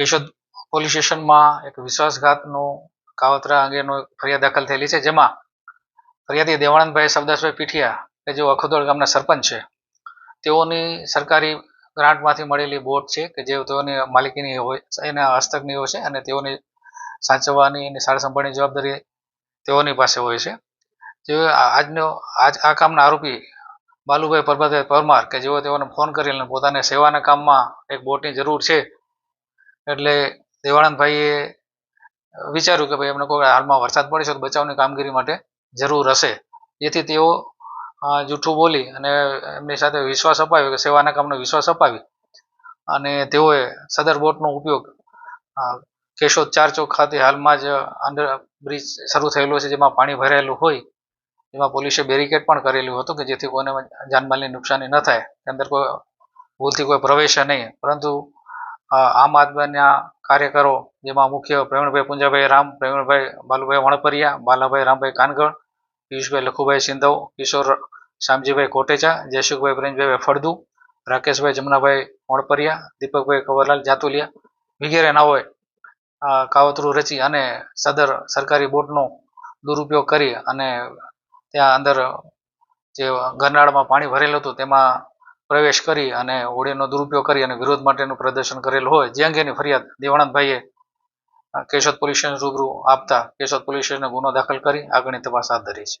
Keshod police સ્ટેશનમાં એક વિશ્વાસઘાતનો કાવતરા અંગેનો ફરિયાદ દાખલ થયેલી છે, જેમાં ફરિયાદી દેવાનંદભાઈ સરદાસભાઈ પીઠિયા, કે જેઓ અખોદોડ ગામના સરપંચ છે, તેઓની સરકારી ગ્રાન્ટમાંથી મળેલી બોટ છે કે જે તેઓની માલિકીની હોય, એના હસ્તકની હોય છે અને તેઓની સાચવવાની અને સાર સંભાળની જવાબદારી તેઓની પાસે હોય છે. જે આજનો, આજ આ કામના આરોપી બાલુભાઈ પરબતભાઈ પરમાર, કે જેઓ તેઓને ફોન કરીને પોતાને સેવાના કામમાં એક બોટની જરૂર છે એટલે દેવાનંદભાઈએ વિચાર્યું કે ભાઈ એમને કોઈ હાલમાં વરસાદ પડે છે તો બચાવની કામગીરી માટે જરૂર હશે. જેથી તેઓ જૂઠું બોલી અને એમની સાથે વિશ્વાસ અપાવ્યો કે સેવાના કામનો વિશ્વાસ અપાવી. અને તેઓએ સદર બોટનો ઉપયોગ કેશોદ ચાર ચોક ખાતે હાલમાં જ અંડર બ્રિજ શરૂ થયેલો છે, જેમાં પાણી ભરાયેલું હોય, એમાં પોલીસે બેરિકેડ પણ કરેલું હતું કે જેથી કોઈને જાનમાલની નુકસાની ન થાય. અંદર કોઈ ભૂલથી કોઈ પ્રવેશે નહીં. પરંતુ આમ આદમીના કાર્યકરો, જેમાં મુખ્ય પ્રવીણભાઈ પુંજાભાઈ રામ, પ્રવીણભાઈ બાલુભાઈ વણપરિયા, બાલાભાઈ રામભાઈ કાનગળ પિયુષભાઈ લખુભાઈ સિંધવ, કિશોર શામજીભાઈ કોટેચા, જયસુખભાઈ પ્રેમભાઈ ફળદુ, રાકેશભાઈ જમનાભાઈ વણપરિયા, દીપકભાઈ કવરલાલ જાતુલિયા વગેરે નાઓએ આ કાવતરું રચી અને સદર સરકારી બોટનો દુરુપયોગ કરી અને ત્યાં અંદર જે ગરનાળમાં પાણી ભરેલું હતું, તેમાં પ્રવેશ કરી અને હોડીનો દુરુપયોગ કરી અને વિરોધ માટેનું પ્રદર્શન કરેલું હોય જે અંગેની ફરિયાદ દેવાનંદભાઈએ કેશોદ પોલીસ સ્ટેશન રૂબરૂ આપતા કેશોદ પોલીસ સ્ટેશને ગુનો દાખલ કરી, આગળની તપાસ હાથ ધરી છે.